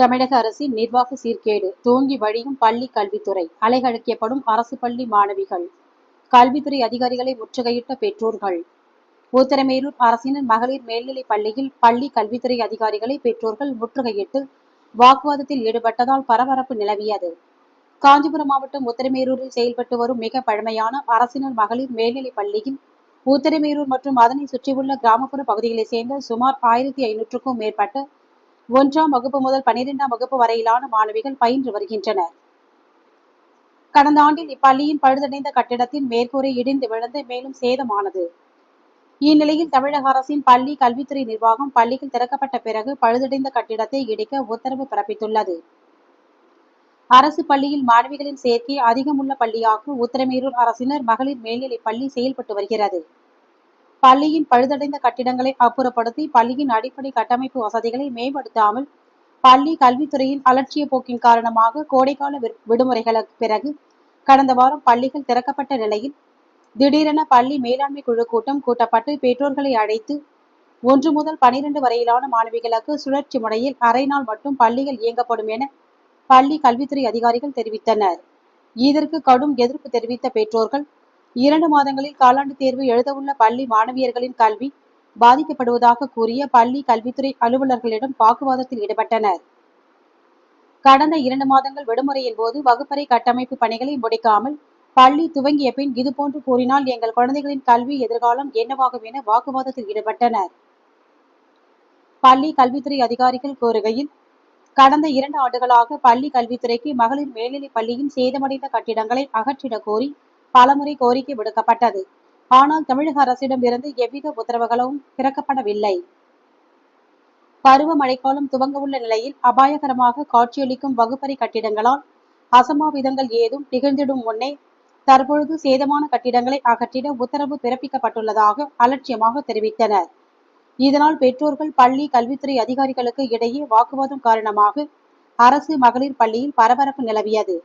தமிழக அரசின் நிர்வாக சீர்கேடு தூங்கி வழியும் பள்ளி கல்வித்துறை அலைகழிக்கப்படும் அரசு பள்ளி மாணவிகள் கல்வித்துறை அதிகாரிகளை முற்றுகையிட்ட பெற்றோர்கள். உத்தரமேரூர் அரசின் மகளிர் மேல்நிலைப் பள்ளியில் பள்ளி கல்வித்துறை அதிகாரிகளை பெற்றோர்கள் முற்றுகையிட்டு வாக்குவாதத்தில் ஈடுபட்டதால் பரபரப்பு நிலவியது. காஞ்சிபுரம் மாவட்டம் உத்தரமேரூரில் செயல்பட்டு வரும் மிக பழமையான அரசினர் மகளிர் மேல்நிலைப் பள்ளியில் உத்தரமேரூர் மற்றும் அதனை சுற்றியுள்ள கிராமப்புற பகுதிகளைச் சேர்ந்த சுமார் ஆயிரத்தி ஐநூற்றுக்கும் மேற்பட்ட ஒன்றாம் வகுப்பு முதல் பனிரெண்டாம் வகுப்பு வரையிலான மாணவிகள் பயின்று வருகின்றனர். கடந்த ஆண்டில் இப்பள்ளியின் பழுதடைந்த கட்டிடத்தின் மேற்கூரை இடிந்து விழுந்து மேலும் சேதமானது. இந்நிலையில் தமிழக அரசின் பள்ளி கல்வித்துறை நிர்வாகம் பள்ளிகள் திறக்கப்பட்ட பிறகு பழுதடைந்த கட்டிடத்தை இடிக்க உத்தரவு பிறப்பித்துள்ளது. அரசு பள்ளியில் மாணவிகளின் சேர்க்கை அதிகமுள்ள பள்ளியாக உத்தரமேரூர் அரசினர் மகளிர் மேல்நிலைப் பள்ளி செயல்பட்டு வருகிறது. பள்ளியின் பழுதடைந்த கட்டிடங்களை அப்புறப்படுத்தி பள்ளியின் அடிப்படை கட்டமைப்பு வசதிகளை மேம்படுத்தாமல் பள்ளி கல்வித்துறையின் அலட்சிய போக்கின் காரணமாக கோடைக்கால விடுமுறைகளுக்கு பிறகு கடந்த வாரம் பள்ளிகள் திறக்கப்பட்ட நிலையில் திடீரென பள்ளி மேலாண்மை குழு கூட்டம் கூட்டப்பட்டு பெற்றோர்களை அழைத்து ஒன்று முதல் பனிரெண்டு வரையிலான மாணவிகளுக்கு சுழற்சி முறையில் அரை நாள் மட்டும் பள்ளிகள் இயங்கப்படும் என பள்ளி கல்வித்துறை அதிகாரிகள் தெரிவித்தனர். இதற்கு கடும் எதிர்ப்பு தெரிவித்த பெற்றோர்கள் இரண்டு மாதங்களில் காலாண்டு தேர்வு எழுதவுள்ள பள்ளி மாணவியர்களின் கல்வி பாதிக்கப்படுவதாக கூறிய பள்ளி கல்வித்துறை அலுவலர்களிடம் வாக்குவாதத்தில் ஈடுபட்டனர். கடந்த இரண்டு மாதங்கள் விடுமுறையின் போது வகுப்பறை கட்டமைப்பு பணிகளை முடிக்காமல் பள்ளி துவங்கிய பின் இதுபோன்று கூறினால் எங்கள் குழந்தைகளின் கல்வி எதிர்காலம் என்னவாகும் என வாக்குவாதத்தில் ஈடுபட்டனர். பள்ளி கல்வித்துறை அதிகாரிகள் கூறுகையில் கடந்த இரண்டு ஆண்டுகளாக பள்ளி கல்வித்துறைக்கு மகளிர் மேல்நிலைப் பள்ளியின் சேதமடைந்த கட்டிடங்களை அகற்றிட கோரி பலமுறை கோரிக்கை விடுக்கப்பட்டது. ஆனால் தமிழக அரசிடம் இருந்து எவ்வித உத்தரவுகளும் பிறக்கப்படவில்லை. பருவமழைக்காலம் துவங்கவுள்ள நிலையில் அபாயகரமாக காட்சியளிக்கும் வகுப்பறை கட்டிடங்களால் அசம்பாவிதங்கள் ஏதும் நிகழ்ந்திடும் முன்னே தற்பொழுது சேதமான கட்டிடங்களை அகற்றிட உத்தரவு பிறப்பிக்கப்பட்டுள்ளதாக அலட்சியமாக தெரிவித்தனர். இதனால் பெற்றோர்கள் பள்ளி கல்வித்துறை அதிகாரிகளுக்கு இடையே வாக்குவாதம் காரணமாக அரசு மகளிர் பள்ளியில் பரபரப்பு நிலவியது.